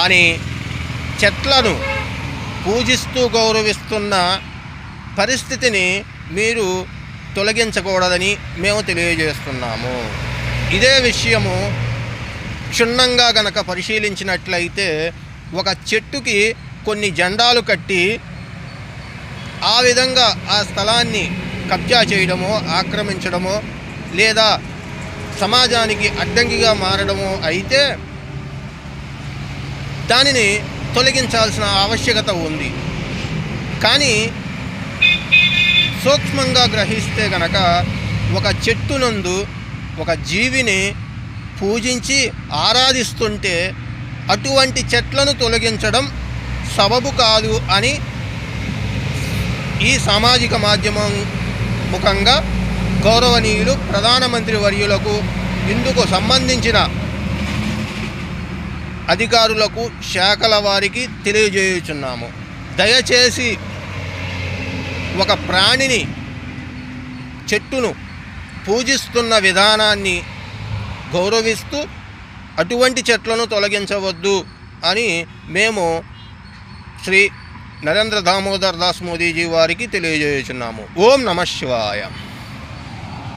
కానీ చెట్లను పూజిస్తూ గౌరవిస్తున్న పరిస్థితిని మీరు తొలగించకూడదని మేము తెలియజేస్తున్నాము. ఇదే విషయము క్షుణ్ణంగా గనక పరిశీలించినట్లయితే ఒక చెట్టుకి కొన్ని జెండాలు కట్టి ఆ విధంగా ఆ స్థలాన్ని కబ్జా చేయడమో ఆక్రమించడమో లేదా సమాజానికి అడ్డంకిగా మారడమో అయితే దానిని తొలగించాల్సిన ఆవశ్యకత ఉంది. కానీ సూక్ష్మంగా గ్రహిస్తే గనక ఒక చెట్టునందు ఒక జీవిని పూజించి ఆరాధిస్తుంటే అటువంటి చెట్లను తొలగించడం సబబు కాదు అని ఈ సామాజిక మాధ్యమం ముఖంగా గౌరవనీయులు ప్రధానమంత్రి వర్యులకు ఇందుకు సంబంధించిన అధికారులకు శాఖల వారికి తెలియజేయుచున్నాము. దయచేసి ఒక ప్రాణిని చెట్టును పూజిస్తున్న విధానాన్ని గౌరవిస్తూ అటువంటి చెట్లను తొలగించవద్దు అని మేము శ్రీ నరేంద్ర దామోదర్ దాస్ మోదీజీ వారికి తెలియజేయుచున్నాము. ఓం నమ శివాయ.